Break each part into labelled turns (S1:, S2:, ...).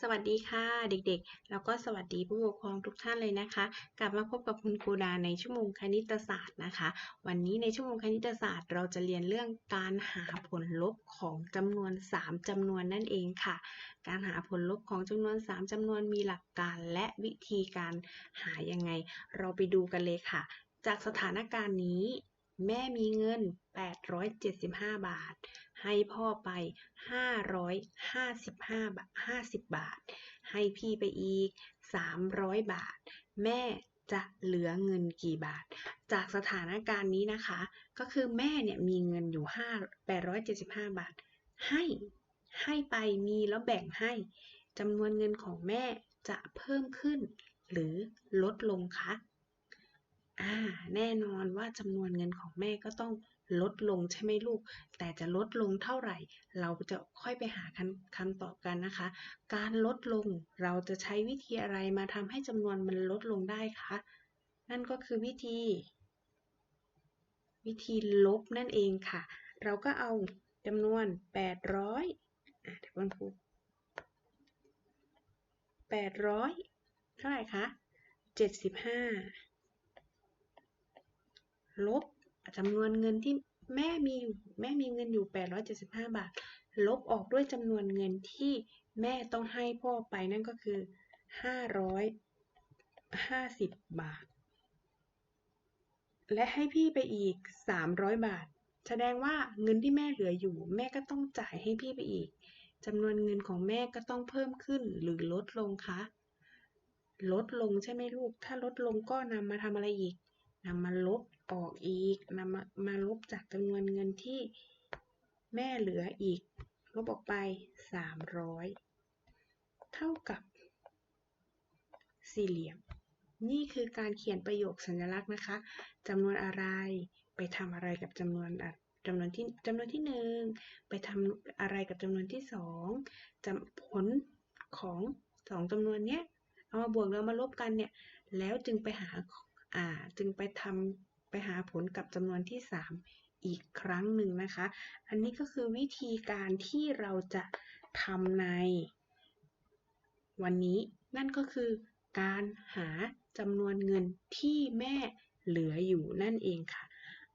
S1: สวัสดีค่ะเด็กๆ แล้วก็สวัสดีผู้ปกครองทุกท่านเลยนะคะ กลับมาพบกับคุณครูดาในชั่วโมงคณิตศาสตร์นะคะ วันนี้ในชั่วโมงคณิตศาสตร์ เราจะเรียนเรื่องการหาผลลบของจำนวน 3จำนวนนั่นเองค่ะ การหาผลลบของจำนวน 3จำนวนมีหลักการและวิธีการหายังไง เราไปดูกันเลยค่ะ จากสถานการณ์นี้ แม่มีเงิน 875 บาท ให้พ่อไป 555 บาท 50 บาท ให้พี่ไปอีก 300 บาท แม่จะเหลือเงินกี่บาท จากสถานการณ์นี้นะคะ ก็คือแม่เนี่ยมีเงินอยู่ 5 875 บาท ให้ ให้ไปมีแล้วแบ่งให้จำนวนเงินของแม่จะเพิ่มขึ้น หรือลดลงคะ อ่าแน่นอนว่าจำนวนเงินของแม่ก็ต้องลดลงใช่ไหมลูก แต่จะลดลงเท่าไหร่ เราจะค่อยไปหาคำคำตอบกันนะคะ การลดลงเราจะใช้วิธีอะไรมาทำให้จำนวนมันลดลงได้คะนั่นก็คือวิธี วิธีลบนั่นเองค่ะ เราก็เอาจำนวน 800อะเดี๋ยวคุณครู800 เท่าไหร่คะ 75 ลบจำนวนเงินที่แม่มีอยู่แม่มีเงินอยู่ 875 บาท ลบออกด้วยจำนวนเงินที่แม่ต้องให้พ่อไปนั่นก็คือ 550 บาท และให้พี่ไปอีก 300 บาท แสดงว่าเงินที่แม่เหลืออยู่ แม่ก็ต้องจ่ายให้พี่ไปอีกจำนวนเงินของแม่ก็ต้องเพิ่มขึ้นหรือลดลงคะ ลดลงใช่ไหมลูก ถ้าลดลงก็นำมาทำอะไรอีก นำมาลบออกอีกนำมามาลบจากจำนวนเงินที่แม่เหลืออีก ลบออกไป 300 เท่ากับสี่เหลี่ยม นี่คือการเขียนประโยคสัญลักษณ์นะคะจำนวนอะไรไปทำอะไรกับจำนวนจำนวนที่จำนวนที่หนึ่งไปทำอะไรกับจำนวนที่สองจำผลของสองจำนวนเนี้ยเอามาบวกแล้วมาลบกันเนี่ย แล้วจึงไปหา อ่าจึงไปทำไปหาผลกับจำนวนที่ 3 อีกครั้งหนึ่งนะคะ อันนี้ก็คือวิธีการที่เราจะทำใน วันนี้นั่นก็คือการหาจำนวนเงินที่แม่เหลืออยู่นั่นเองค่ะ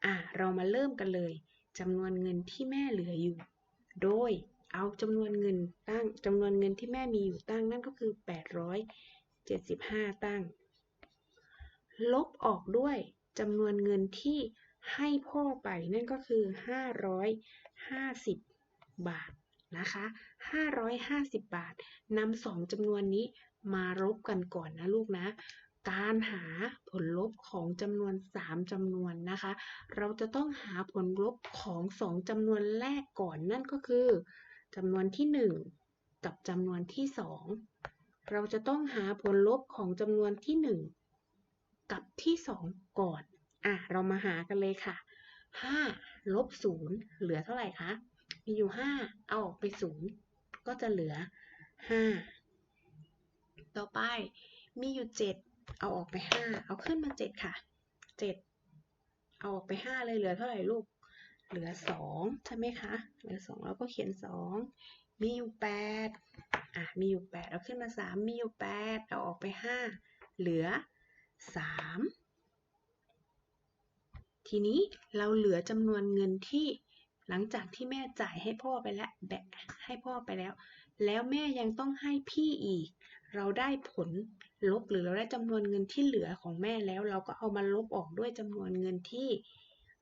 S1: อ่าเรามาเริ่มกันเลยจำนวนเงินที่แม่เหลืออยู่ โดยเอาจำนวนเงินตั้งจำนวนเงินที่แม่มีอยู่ตั้งนั่นก็คือ 875 ตั้ง ลบออกด้วยจำนวนเงินที่ให้พ่อไปนั่นก็คือ 550 บาทนะคะ 550 บาทนำสองจำนวนนี้มาลบกันก่อนนะลูกนะ การหาผลลบของจำนวน 3จำนวนนะคะ เราจะต้องหาผลลบของ 2จำนวนแรกก่อนนั่นก็คือจำนวนที่ 1 กับจำนวนที่ 2 เราจะต้องหาผลลบของจำนวนที่ 1 กับที่ 2 ก่อน อะ เรามาหากันเลยค่ะ 5 ลบ 0 เหลือเท่าไหร่คะ มีอยู่ 5 เอาออกไป 0 ก็จะเหลือ 5 ต่อไปมีอยู่ 7 เอาออกไป 5 เอาขึ้นมา 7 ค่ะ 7 เอาออกไป 5 เลยเหลือเท่าไหร่ลูก เหลือ 2 ใช่ไหมคะ เหลือ 2 แล้วก็เขียน 2 มีอยู่ 8 อะ มีอยู่ 8 เอาขึ้นมา 3 มีอยู่ 8 เอาออกไป 5 เหลือ 3 ทีนี้เราเหลือจำนวนเงินที่หลังจากที่แม่จ่ายให้พ่อไปแล้วแบกให้พ่อไปแล้ว แล้วแม่ยังต้องให้พี่อีก เราได้ผลลบหรือเราได้จำนวนเงินที่เหลือของแม่แล้ว เราก็เอามาลบออกด้วยจำนวนเงินที่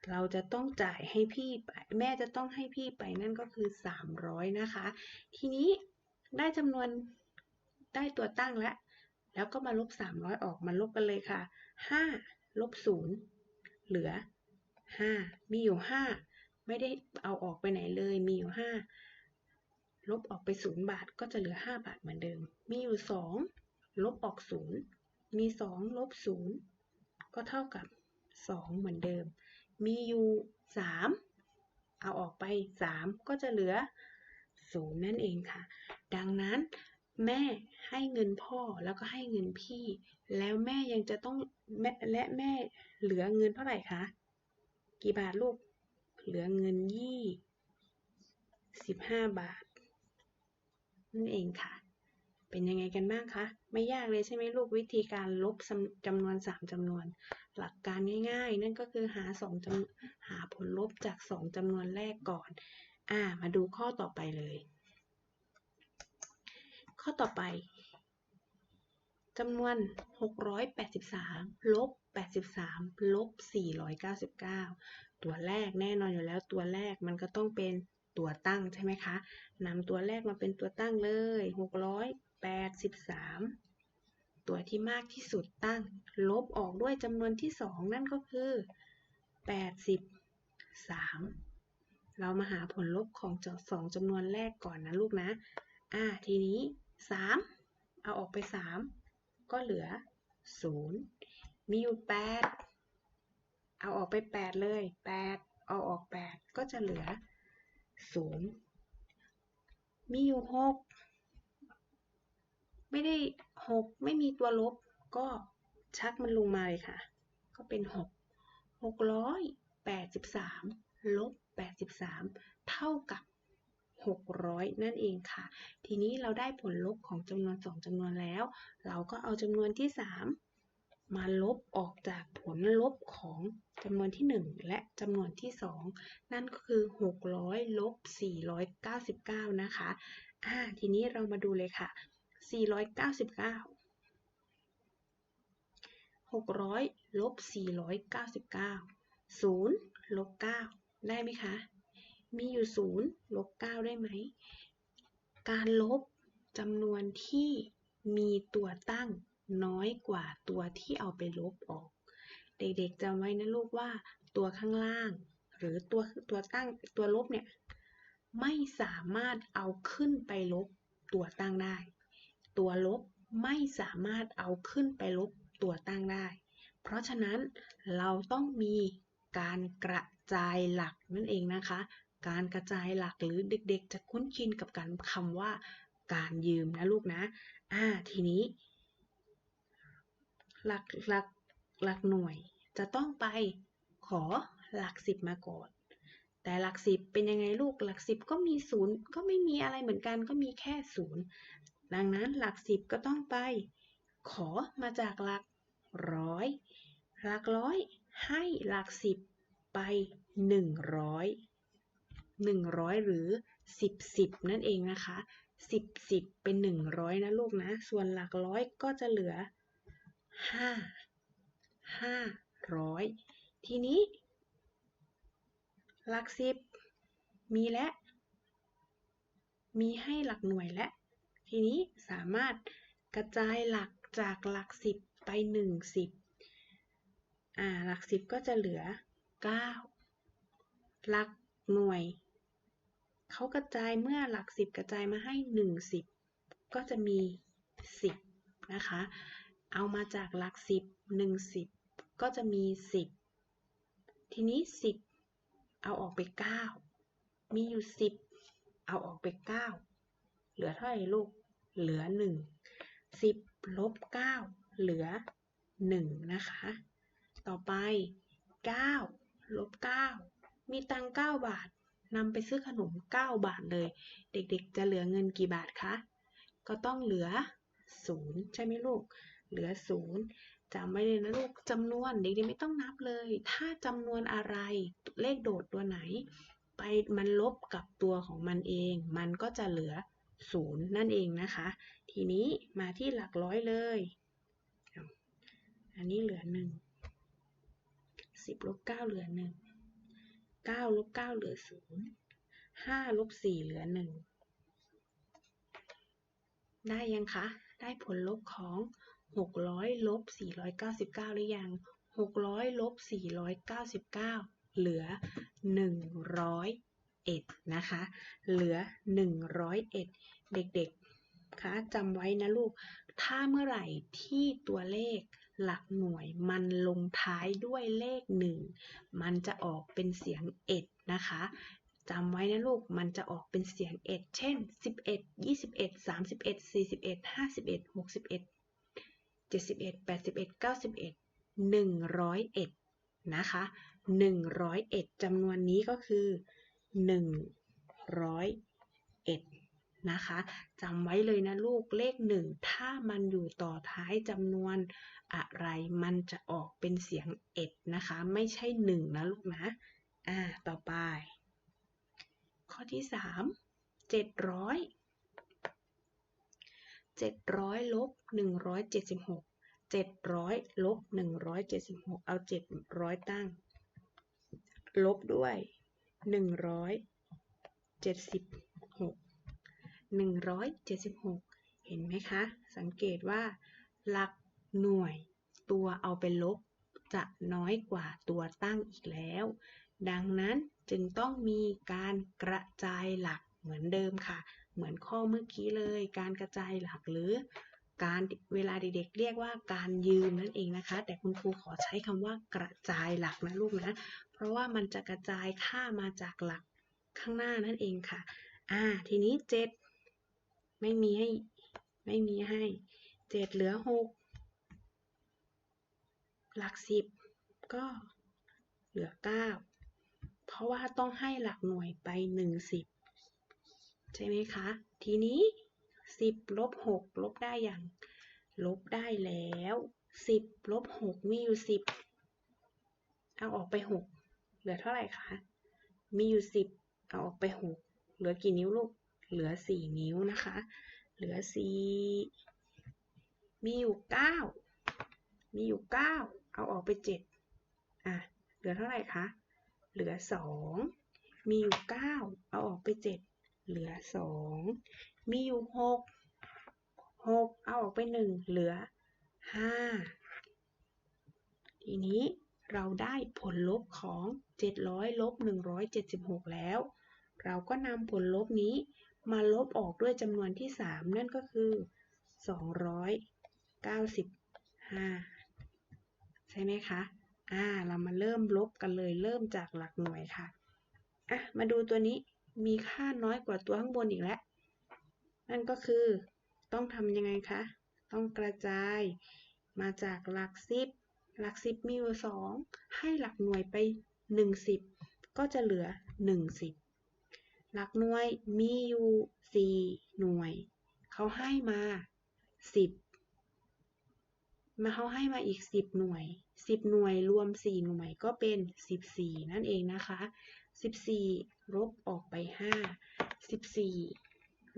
S1: เราจะต้องจ่ายให้พี่ไปแม่จะต้องให้พี่ไปนั่นก็คือ 300 นะคะ ทีนี้ได้จำนวนได้ตัวตั้งแล้ว แล้วก็มาลบ 300 ออกมาลบกันเลยค่ะ 5 ลบ 0 เหลือ 5 มีอยู่ 5 ไม่ได้เอาออกไปไหนเลย มีอยู่ 5 ลบออกไป 0 บาทก็จะเหลือ 5 บาทเหมือนเดิม มีอยู่ 2 ลบออก 0 มี 2 ลบ 0 ก็เท่ากับ 2 เหมือนเดิม มีอยู่ 3 เอาออกไป 3 ก็จะเหลือ 0 นั่นเองค่ะ ดังนั้น แม่ให้เงินพ่อแล้วก็ให้เงินพี่ แล้วแม่ยังจะต้องแม่และแม่เหลือเงินเท่าไหร่คะกี่บาทลูก เหลือเงินยี่สิบห้าบาทนั่นเองค่ะ เป็นยังไงกันบ้างคะ ไม่ยากเลยใช่ไหมลูกวิธีการลบจำจำนวน3จำนวน หลักการง่ายๆ นั่นก็คือหา2จำหาผลลบจาก2จำนวนแรกก่อน อ่า มาดูข้อต่อไปเลย ข้อต่อไปจำนวน 683 ลบ 83 ลบ 499 ตัวแรกแน่นอนอยู่แล้วตัวแรกมันก็ต้องเป็นตัวตั้งใช่ไหมคะนำตัวแรกมาเป็นตัวตั้งเลย 683 ตัวที่มากที่สุดตั้ง ลบออกด้วยจำนวนที่ 2 นั่นก็คือ 83 เรามาหาผลลบของสองจำนวนแรกก่อนนะลูกนะ อ่าทีนี้ 3 เอาออกไป 3 ก็เหลือ 0 มีอยู่ 8 เอาออกไป 8 เลย 8 เอาออก 8 ก็จะเหลือ 0 มีอยู่ 6 ไม่ได้ 6 ไม่มีตัวลบ ก็ชักมันลงมาเลยค่ะ ก็เป็น 6 683 ลบ 83 เท่ากับ 600 นั่นเองค่ะ ทีนี้เราได้ผลลบของจำนวน 2จำนวนแล้ว เราก็เอาจำนวนที่ 3 มาลบออกจากผลลบของจำนวนที่ 1 และจำนวนที่ 2 นั่นก็คือ 600ลบ499 นะคะอ่าทีนี้เรามาดูเลยค่ะ 499 600ลบ499 0ลบ9ได้ไหมคะ มีอยู่0ลบ9ได้ไหม การลบจำนวนที่มีตัวตั้งน้อยกว่าตัวที่เอาไปลบออก เด็กๆจำไว้นะลูกว่าตัวข้างล่าง หรือตัวตัวตั้งตัวลบเนี่ย ไม่สามารถเอาขึ้นไปลบตัวตั้งได้ ตัวลบไม่สามารถเอาขึ้นไปลบตัวตั้งได้ เพราะฉะนั้นเราต้องมีการกระจายหลักนั่นเองนะคะ การกระจายหลักหรือเด็กๆ จะคุ้นชินกับการคำว่าการยืมนะลูกนะ อ่า ทีนี้ หลักหลักหลักหน่วย จะต้องไปขอหลักสิบมาก่อน แต่หลักสิบเป็นยังไงลูก หลักสิบก็มีศูนย์ก็ไม่มีอะไรเหมือนกัน ก็มีแค่ศูนย์ ดังนั้นหลักสิบก็ต้องไป ขอมาจากหลักร้อย หลักร้อยให้หลักสิบไปหนึ่งร้อย หนึ่งร้อยหรือสิบสิบนั่นเองนะคะสิบสิบเป็นหนึ่งร้อยนะลูกนะ ส่วนหลักร้อยก็จะเหลือห้าห้าร้อยทีนี้ หลักสิบมีและ มีให้หลักหน่วยและ ทีนี้สามารถกระจายหลักจากหลักสิบไปหนึ่งสิบอ่า หลักสิบก็จะเหลือเก้าหลักหน่วย เขากระจายเมื่อหลักสิบกระจายมาให้หนึ่งสิบก็จะมีสิบนะคะ เอามาจากหลักสิบหนึ่งสิบก็จะมีสิบทีนี้สิบเอาออกไปเก้ามีอยู่สิบเอาออกไปเก้าเหลือเท่าไหร่ลูก เหลือหนึ่งสิบลบเก้าเหลือหนึ่งนะคะ ต่อไปเก้าลบเก้ามีตังเก้าบาท นำไปซื้อขนมเก้าบาทเลย เด็กๆ จะเหลือเงินกี่บาทคะ ก็ต้องเหลือศูนย์ใช่ไหมลูก เหลือศูนย์จำไว้เลยนะลูกจำนวนเด็กๆไม่ต้องนับเลย ถ้าจำนวนอะไรเลขโดดตัวไหน ไปมันลบกับตัวของมันเอง มันก็จะเหลือศูนย์นั่นเองนะคะ ทีนี้มาที่หลักร้อยเลย อันนี้เหลือหนึ่งสิบลบเก้าเหลือหนึ่ง เก้าลบเก้าเหลือศูนย์ห้าลบสี่เหลือหนึ่งได้ยังคะ ได้ผลลบของ600ลบ499หรือยัง600ลบ499เหลือ101นะคะ เหลือ101เด็กๆคะจำไว้นะลูก ถ้าเมื่อไหร่ที่ตัวเลข หลักหน่วยมันลงท้ายด้วยเลข 1 มันจะออกเป็นเสียงเอ็ดนะคะจำไว้นะลูก มันจะออกเป็นเสียงเอ็ดเช่น 11 21 31 41 51 61 71 81 91 101นะคะ101จำนวนนี้ก็คือ 101 นะคะจำไว้เลยนะลูกเลขหนึ่งถ้ามันอยู่ต่อท้ายจำนวนอะไรมันจะออกเป็นเสียงเอ็ดนะคะ ไม่ใช่หนึ่งนะลูกนะอ่าต่อไป ข้อที่สามเจ็ดร้อยเจ็ดร้อยลบหนึ่งร้อยเจ็ดสิบหกเจ็ดร้อยลบหนึ่งร้อยเจ็ดสิบหกเอาเจ็ดร้อยตั้ง ลบด้วยหนึ่งร้อยเจ็ดสิบ 176 เห็นไหมคะ สังเกตว่า หลักหน่วยตัวเอาไปลบจะน้อยกว่าตัวตั้งอีกแล้ว ดังนั้นจึงต้องมีการกระจายหลักเหมือนเดิมค่ะ เหมือนข้อเมื่อกี้เลย การกระจายหลักหรือ การเวลาเด็กๆเรียกว่าการยืมนั่นเองนะคะ แต่คุณครูขอใช้คำว่ากระจายหลักนะลูกนะ เพราะว่ามันจะกระจายค่ามาจากหลักข้างหน้านั่นเองค่ะ อ่า ทีนี้ 7 ไม่มีให้ ไม่มีให้เจ็ดเหลือหกหลักสิบก็เหลือเก้าเพราะว่าต้องให้หลักหน่วยไปหนึ่งสิบใช่ไหมคะ ทีนี้สิบลบหกลบได้อย่าง ลบได้แล้วสิบลบหกมีอยู่สิบเอาออกไปหกเหลือเท่าไหร่คะ มีอยู่สิบเอาออกไปหกเหลือกี่นิ้วลูก เหลือสี่นิ้วนะคะ เหลือสี่มีอยู่เก้ามีอยู่เก้าเอาออกไปเจ็ดอะ เหลือเท่าไหร่คะ เหลือสองมีอยู่เก้าเอาออกไปเจ็ดเหลือสองมีอยู่หกหกเอาออกไปหนึ่งเหลือห้าทีนี้เราได้ผลลบของ 700ลบ176 แล้ว เราก็นำผลลบนี้ มาลบออกด้วยจำนวนที่ 3 นั่นก็คือ 295 ใช่ไหมคะ อ่า เรามาเริ่มลบกันเลย เริ่มจากหลักหน่วยค่ะ อะ มาดูตัวนี้ มีค่าน้อยกว่าตัวข้างบนอีกแล้ว นั่นก็คือ ต้องทำยังไงคะ ต้องกระจายมาจากหลักสิบ หลักสิบมีอยู่สอง ให้หลักหน่วยไปหนึ่งสิบ ก็จะเหลือหนึ่งสิบ หลักหน่วยมีอยู่สี่หน่วย เขาให้มาสิบมาเขาให้มาอีกสิบหน่วยสิบหน่วยรวมสี่หน่วยก็เป็นสิบสี่นั่นเองนะคะสิบสี่ลบออกไปห้าสิบสี่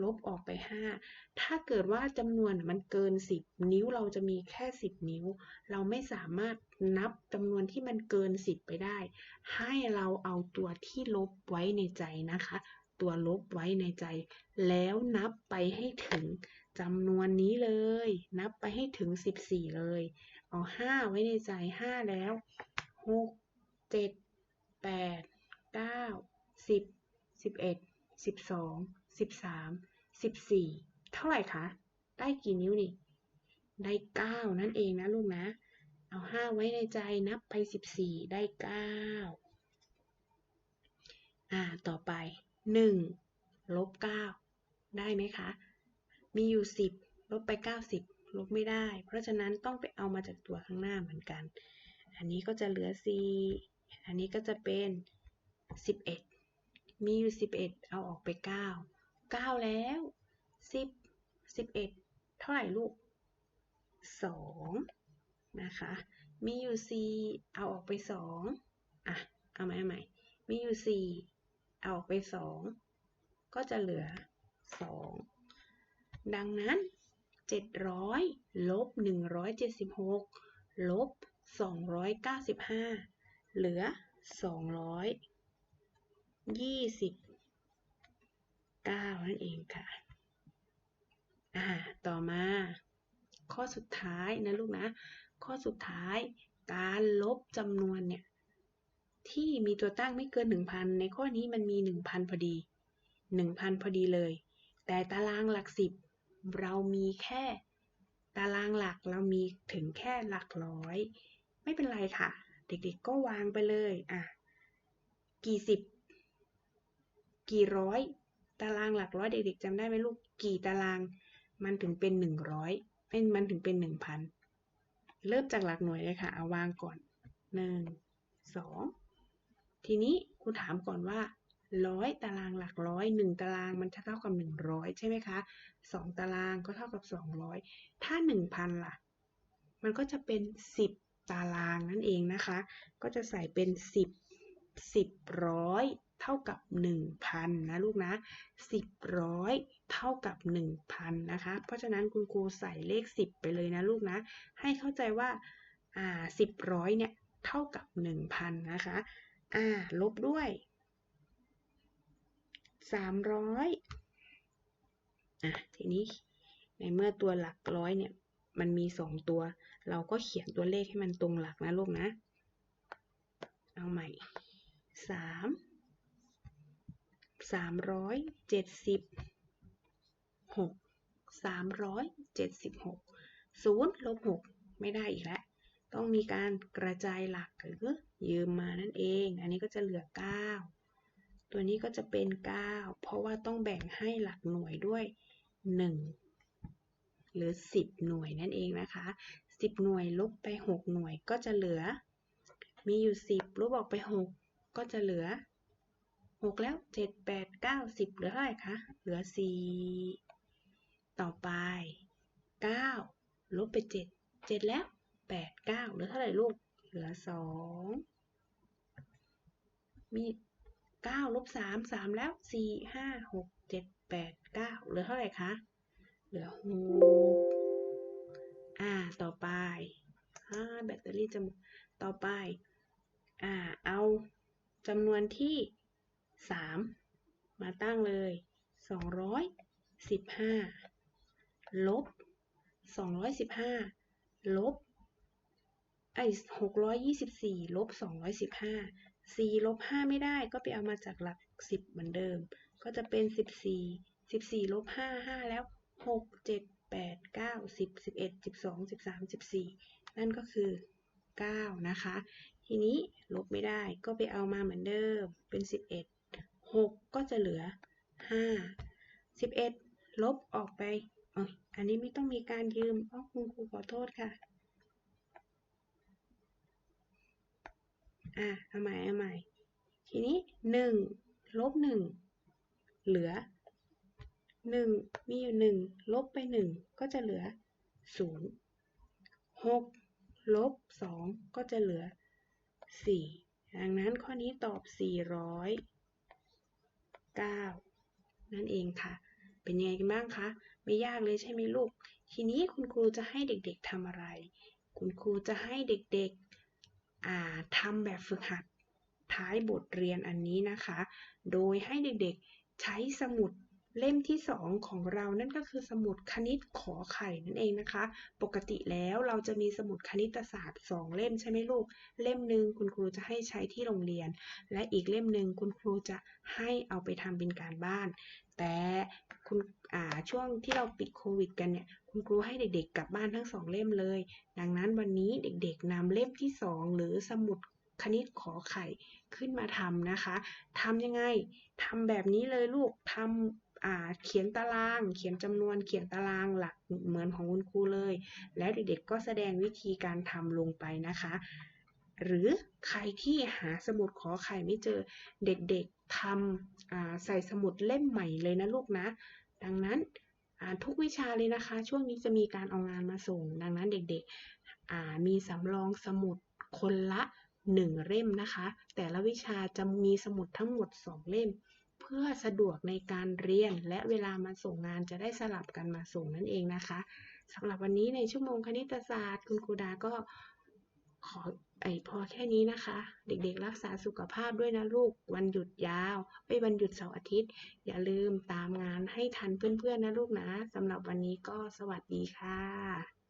S1: ลบออกไป 5 ถ้าเกิดว่าจำนวนมันเกิน 10 นิ้วเราจะมีแค่ 10 นิ้ว เราไม่สามารถนับจำนวนที่มันเกิน 10 ไปได้ ให้เราเอาตัวที่ลบไว้ในใจนะคะ ตัวลบไว้ในใจ แล้วนับไปให้ถึงจำนวนนี้เลย นับไปให้ถึง 14 เลย เอา 5 ไว้ในใจ 5 แล้ว 6 7 8 9 10 11 12 13 14 เท่าไหร่คะ ได้กี่นิ้วนี่ ได้ 9 นั่นเองนะลูกนะ เอา 5 ไว้ในใจนับไป 14 ได้ 9 อ่า ต่อไป 1ลบ9ได้ไหมคะ มีอยู่ 10 ลบไป 90 ลบไม่ได้ เพราะฉะนั้นต้องไปเอามาจากตัวข้างหน้าเหมือนกัน อันนี้ก็จะเหลือ 4 อันนี้ก็จะเป็น 11 มีอยู่ 11 เอาออกไป 9 9 แล้ว 10 11 เท่าไหร่ลูก 2 นะคะ มีอยู่ 4 เอาออกไป 2 อะ เอาใหม่เอาใหม่ มีอยู่ 4 เอาไป 2 ก็จะเหลือ 2 ดังนั้น 700ลบ176ลบ295 เหลือ 229 นั่นเองค่ะ อ่า ต่อมา ข้อสุดท้ายนะลูกนะ ข้อสุดท้ายการลบจำนวนเนี่ย ที่มีตัวตั้งไม่เกิน 1,000 ในข้อนี้มันมี 1,000 พอดี 1,000 พอดีเลย แต่ตารางหลักสิบเรามีแค่ ตารางหลักเรามีถึงแค่หลักร้อย ไม่เป็นไรค่ะ เด็กๆก็วางไปเลยอะกี่สิบ กี่ร้อย ตารางหลักร้อยเด็กๆจำได้ไหมลูกกี่ตารางมันถึงเป็นหนึ่งร้อยเป็นมันถึงเป็นหนึ่งพันเริ่มจากหลักหน่วยเลยค่ะ เอาวางก่อนหนึ่งสอง ทีนี้ครูถามก่อนว่าร้อยตารางหลักร้อยหนึ่งตารางมันเท่ากับหนึ่งร้อยใช่ไหมคะสองตารางก็เท่ากับสองร้อยถ้าหนึ่งพันล่ะ มันก็จะเป็นสิบตารางนั่นเองนะคะ ก็จะใส่เป็นสิบสิบร้อยเท่ากับหนึ่งพันนะลูกนะสิบร้อยเท่ากับหนึ่งพันนะคะ เพราะฉะนั้นคุณครูใส่เลขสิบไปเลยนะลูกนะ ให้เข้าใจว่าอ่าสิบร้อยเนี่ยเท่ากับหนึ่งพันนะคะ อ่า ลบด้วยสามร้อยอะทีนี้ในเมื่อตัวหลักร้อยเนี่ย มันมีสองตัว เราก็เขียนตัวเลขให้มันตรงหลักนะลูกนะ เอาใหม่สามสามร้อยเจ็ดสิบหกสามร้อยเจ็ดสิบหกศูนย์ลบหกไม่ได้อีกแล้ว ต้องมีการกระจายหลักหรือยืมมานั่นเอง อันนี้ก็จะเหลือ 9 ตัวนี้ก็จะเป็น 9 เพราะว่าต้องแบ่งให้หลักหน่วยด้วย 1 หรือ 10 หน่วยนั่นเองนะคะ 10 หน่วยลบไป 6 หน่วยก็จะเหลือ มีอยู่ 10 ลบออกไป 6 ก็จะเหลือ 6 แล้ว 7 8 9 10 เหลือเท่าไหร่คะ เหลือ 4 ต่อไป 9 ลบไป 7 7 แล้ว แปดเก้าเหลือเท่าไหร่ลูก เหลือสองมีเก้าลบสามสามแล้วสี่ห้าหกเจ็ดแปดเก้าเหลือเท่าไหร่คะ เหลือหกอ่า ต่อไปอ่าแบตเตอรี่จะต่อไป อ่า เอาจำนวนที่สามมาตั้งเลยสองร้อยสิบห้าลบสองร้อยสิบห้าลบ ไอ้หกร้อยยี่สิบสี่ลบสองร้อยสิบห้าสี่ลบห้าไม่ได้ก็ไปเอามาจากหลักสิบเหมือนเดิม ก็จะเป็นสิบสี่สิบสี่ลบห้าห้าแล้วหกเจ็ดแปดเก้าสิบสิบเอ็ดสิบสองสิบสามสิบสี่นั่นก็คือเก้านะคะ ทีนี้ลบไม่ได้ก็ไปเอามาเหมือนเดิมเป็นสิบเอ็ดหกก็จะเหลือห้าสิบเอ็ดลบออกไปออันนี้ไม่ต้องมีการยืมอ๋อคุณครูขอโทษค่ะ อะเอาใหม่เอาใหม่ ทีนี้หนึ่งลบหนึ่งเหลือหนึ่งมีอยู่หนึ่งลบไปหนึ่งก็จะเหลือศูนย์หกลบสองก็จะเหลือสี่ดังนั้นข้อนี้ตอบสี่ร้อยเก้านั่นเองค่ะ เป็นยังไงกันบ้างคะ ไม่ยากเลยใช่ไหมลูก ทีนี้คุณครูจะให้เด็กๆทำอะไร คุณครูจะให้เด็กๆ ทำแบบฝึกหัดท้ายบทเรียนอันนี้นะคะ โดยให้เด็กๆใช้สมุดเล่มที่ 2 ของเรานั่นก็คือสมุดคณิตขอไข่นั่นเองนะคะ ปกติแล้วเราจะมีสมุดคณิตศาสตร์ 2 เล่มใช่ไหมลูก เล่มหนึ่งคุณครูจะให้ใช้ที่โรงเรียน และอีกเล่มหนึ่งคุณครูจะให้เอาไปทำเป็นการบ้าน แต่คุณช่วงที่เราปิดโควิดกันเนี่ย คุณครูให้เด็กๆกลับบ้านทั้งสองเล่มเลย ดังนั้นวันนี้เด็กๆนำเล่มที่2หรือสมุดคณิตขอไข่ขึ้นมาทำนะคะทำยังไงทำแบบนี้เลยลูกทำเขียนตาราง เขียนจำนวนเขียนตารางหลักเหมือนของคุณครูเลย แล้วเด็กๆก็แสดงวิธีการทำลงไปนะคะ หรือใครที่หาสมุดขอไข่ไม่เจอเด็กๆ ทำใส่สมุดเล่มใหม่เลยนะลูกนะ ดังนั้นทุกวิชาเลยนะคะ ช่วงนี้จะมีการเอางานมาส่ง ดังนั้นเด็กๆมีสำรองสมุดคนละ1เล่มนะคะ แต่ละวิชาจะมีสมุดทั้งหมด2เล่ม เพื่อสะดวกในการเรียน และเวลามาส่งงานจะได้สลับกันมาส่งนั่นเองนะคะสำหรับวันนี้ในชั่วโมงคณิตศาสตร์ คุณครูดาก็ ขอไอพอแค่นี้นะคะ เด็กๆ รักษาสุขภาพด้วยนะลูก วันหยุดยาวไม่วันหยุดเสาร์อาทิตย์ อย่าลืมตามงานให้ทันเพื่อนๆนะลูกนะสำหรับวันนี้ก็สวัสดีค่ะ